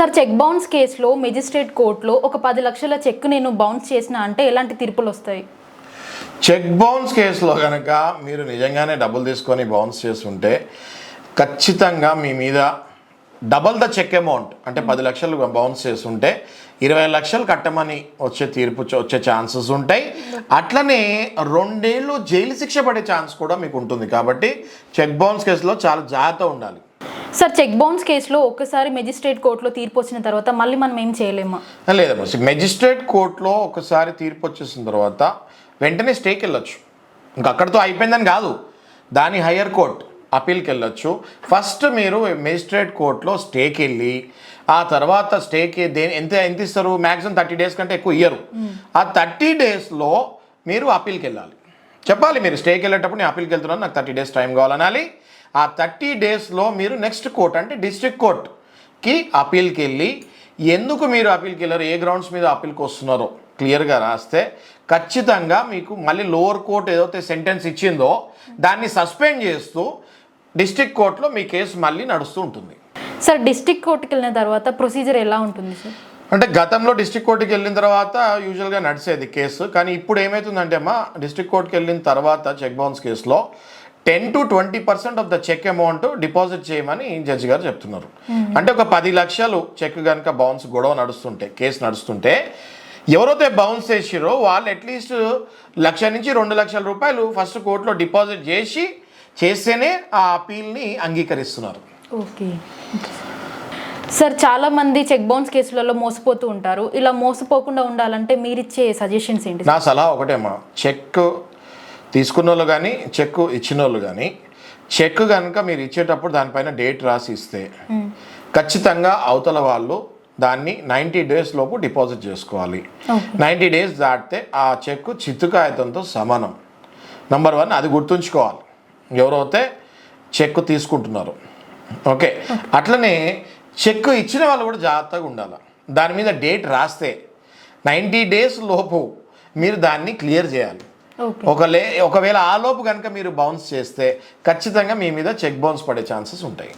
Sir cheque bounce కేసులో magistrate కోర్టులో ఒక పది లక్షల చెక్ నేను బౌన్స్ చేసిన అంటే ఎలాంటి తీర్పులు వస్తాయి? చెక్ బౌన్స్ కేసులో కనుక మీరు నిజంగానే డబ్బులు తీసుకొని బౌన్స్ చేస్తుంటే ఖచ్చితంగా మీ మీద డబల్ ద చెక్ అమౌంట్ అంటే పది లక్షలు బౌన్స్ చేస్తుంటే ఇరవై లక్షలు కట్టమని వచ్చే తీర్పు వచ్చే ఛాన్సెస్ ఉంటాయి. అట్లనే రెండేళ్ళు జైలు శిక్ష పడే ఛాన్స్ కూడా మీకు ఉంటుంది కాబట్టి చెక్ బౌన్స్ కేసులో చాలా జాగ్రత్త ఉండాలి. సార్ చెక్ బౌన్స్ కేసులో ఒక్కసారి మెజిస్ట్రేట్ కోర్టులో తీర్పు వచ్చిన తర్వాత మళ్ళీ మనం ఏం చేయలేమా? లేదమ్మా. మెజిస్ట్రేట్ కోర్టులో ఒకసారి తీర్పు వచ్చేసిన తర్వాత వెంటనే స్టేకి వెళ్ళొచ్చు. ఇంకా అక్కడితో అయిపోయిందని కాదు. దాని హయ్యర్ కోర్ట్ అపీల్కి వెళ్ళొచ్చు. ఫస్ట్ మీరు మెజిస్ట్రేట్ కోర్టులో స్టేకి వెళ్ళి ఆ తర్వాత స్టేకి దే ఎంత ఎంత ఇస్తారు? మ్యాక్సిమం థర్టీ డేస్ కంటే ఎక్కువ ఇయ్యరు. ఆ థర్టీ డేస్లో మీరు అపీల్కి వెళ్ళాలి. చెప్పాలి మీరు స్టేకి వెళ్ళేటప్పుడు నేను అప్పీల్కి వెళ్తున్నాను నాకు థర్టీ డేస్ టైం కావాలనాలి. ఆ థర్టీ డేస్లో మీరు నెక్స్ట్ కోర్ట్ అంటే డిస్ట్రిక్ట్ కోర్ట్కి అపీల్కి వెళ్ళి ఎందుకు మీరు అపీల్కి వెళ్ళారు ఏ గ్రౌండ్స్ మీద అప్పీల్కి వస్తున్నారో క్లియర్గా రాస్తే ఖచ్చితంగా మీకు మళ్ళీ లోవర్ కోర్ట్ ఏదైతే సెంటెన్స్ ఇచ్చిందో దాన్ని సస్పెండ్ చేస్తూ డిస్ట్రిక్ట్ కోర్టులో మీ కేసు మళ్ళీ నడుస్తూ ఉంటుంది. సార్ డిస్ట్రిక్ట్ కోర్టుకి వెళ్ళిన తర్వాత ప్రొసీజర్ ఎలా ఉంటుంది సార్? అంటే గతంలో డిస్ట్రిక్ట్ కోర్టుకి వెళ్ళిన తర్వాత యూజువల్గా నడిచేది కేసు. కానీ ఇప్పుడు ఏమవుతుందంటే అమ్మా డిస్ట్రిక్ట్ కోర్టుకి వెళ్ళిన తర్వాత చెక్ బౌన్స్ కేసులో ten to twenty percent of the cheque amount deposit చేయమని జడ్జి గారు చెప్తున్నారు. అంటే ఒక పది లక్షలు చెక్ కనుక బౌన్స్ గొడవ నడుస్తుంటే కేసు నడుస్తుంటే ఎవరైతే బౌన్స్ చేసిరో వాళ్ళు అట్లీస్ట్ లక్ష నుంచి రెండు లక్షల రూపాయలు ఫస్ట్ కోర్టులో డిపాజిట్ చేసి చేస్తేనే ఆ అపీల్ని అంగీకరిస్తున్నారు. ఓకే సార్ చాలా మంది చెక్ బౌన్స్ కేసులలో మోసపోతూ ఉంటారు. ఇలా మోసపోకుండా ఉండాలంటే మీరిచ్చే సజెషన్స్ ఏంటి నా సలహా ఒకటేమ్మా చెక్ తీసుకున్న వాళ్ళు కానీ చెక్ ఇచ్చిన వాళ్ళు కానీ చెక్ కనుక మీరు ఇచ్చేటప్పుడు దానిపైన డేట్ రాసి ఇస్తే ఖచ్చితంగా అవతల వాళ్ళు దాన్ని నైంటీ డేస్ లోపు డిపాజిట్ చేసుకోవాలి. నైంటీ డేస్ దాటితే ఆ చెక్ చిత్తు కాగితంతో సమానం. నంబర్ వన్ అది గుర్తుంచుకోవాలి. ఎవరైతే చెక్ తీసుకుంటున్నారో. ఓకే. అట్లనే చెక్ ఇచ్చిన వాళ్ళు కూడా జాగ్రత్తగా ఉండాలి. దాని మీద డేట్ రాస్తే నైంటీ డేస్ లోపు మీరు దాన్ని క్లియర్ చేయాలి. ఒకలే ఒకవేళ ఆ లోపు కనుక మీరు బౌన్స్ చేస్తే ఖచ్చితంగా మీ మీద చెక్ బౌన్స్ పడే ఛాన్సెస్ ఉంటాయి.